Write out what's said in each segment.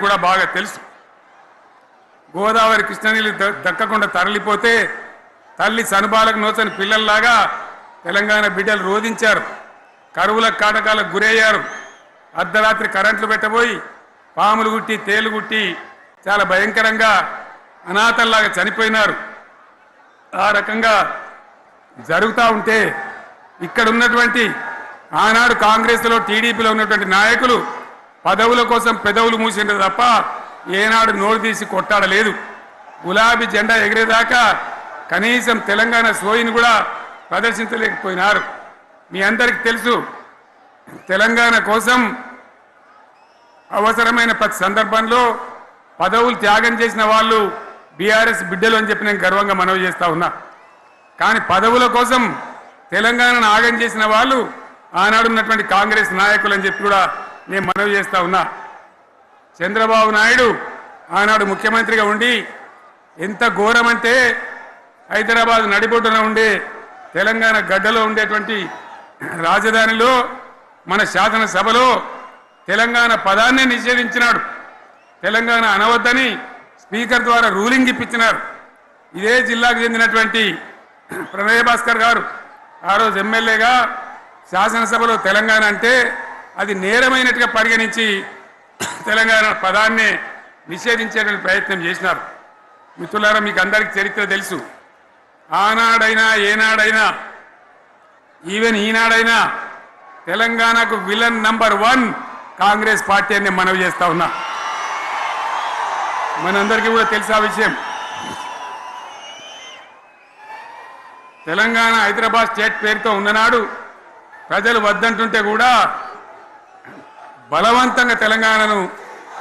కూడా బాగా తెలుసు. గోదావరి కృష్ణనీళ్ళు ద- దక్కకుండా తరలిపోతే తల్లి సనుబాలకు నోచని పిల్లల్లాగా తెలంగాణ బిడ్డలు రోధించారు. కరువుల కాటకాలకు గురయ్యారు. అర్ధరాత్రి కరెంట్లు పెట్టబోయి పాములు గుట్టి తేలు గుట్టి చాలా భయంకరంగా అనాథల్లాగా చనిపోయినారు. ఆ రకంగా జరుగుతూ ఉంటే ఇక్కడ ఉన్నటువంటి ఆనాడు కాంగ్రెస్లో టీడీపీలో ఉన్నటువంటి నాయకులు పదవుల కోసం పెదవులు మూసిండ్రు తప్ప ఏనాడు నోరు తీసి కొట్టాడలేదు. గులాబీ జెండా ఎగిరేదాకా కనీసం తెలంగాణ సోయిని కూడా ప్రదర్శించలేకపోయినారు. మీ అందరికీ తెలుసు తెలంగాణ కోసం అవసరమైన ప్రతి సందర్భంలో పదవులు త్యాగం చేసిన వాళ్ళు బీఆర్ఎస్ బిడ్డలు అని చెప్పి నేను గర్వంగా మనవి చేస్తూ ఉన్నా. కానీ పదవుల కోసం తెలంగాణను ఆగం చేసిన వాళ్ళు ఆనాడు ఉన్నటువంటి కాంగ్రెస్ నాయకులు అని చెప్పి కూడా నేను మనవి చేస్తా ఉన్నా. చంద్రబాబు నాయుడు ఆనాడు ముఖ్యమంత్రిగా ఉండి ఎంత ఘోరమంటే హైదరాబాద్ నడిబొడ్డున ఉండే తెలంగాణ గడ్డలో ఉండేటువంటి రాజధానిలో మన శాసనసభలో తెలంగాణ పదాన్ని నిషేధించినాడు. తెలంగాణ అనవద్దని స్పీకర్ ద్వారా రూలింగ్ ఇప్పించినారు. ఇదే జిల్లాకు చెందినటువంటి ప్రణయ్ భాస్కర్ గారు. ఆ రోజు ఎమ్మెల్యేగా శాసనసభలో తెలంగాణ అంటే అది నేరమైనట్టుగా పరిగణించి తెలంగాణ పదాన్ని నిషేధించేటువంటి ప్రయత్నం చేసినారు. మిత్రులారా మీకు అందరికీ చరిత్ర తెలుసు. ఆనాడైనా ఏనాడైనా ఈవెన్ ఈనాడైనా తెలంగాణకు villain number one Congress party అని మనవి చేస్తా ఉన్నా. మనందరికీ కూడా తెలుసు ఆ విషయం. తెలంగాణ హైదరాబాద్ స్టేట్ పేరుతో ఉన్ననాడు ప్రజలు వద్దంటుంటే కూడా బలవంతంగా తెలంగాణను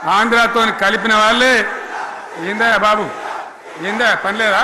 ఆంధ్రాతో కలిపిన వాళ్ళే ఏందా బాబు. ఏందా పనిలేదా?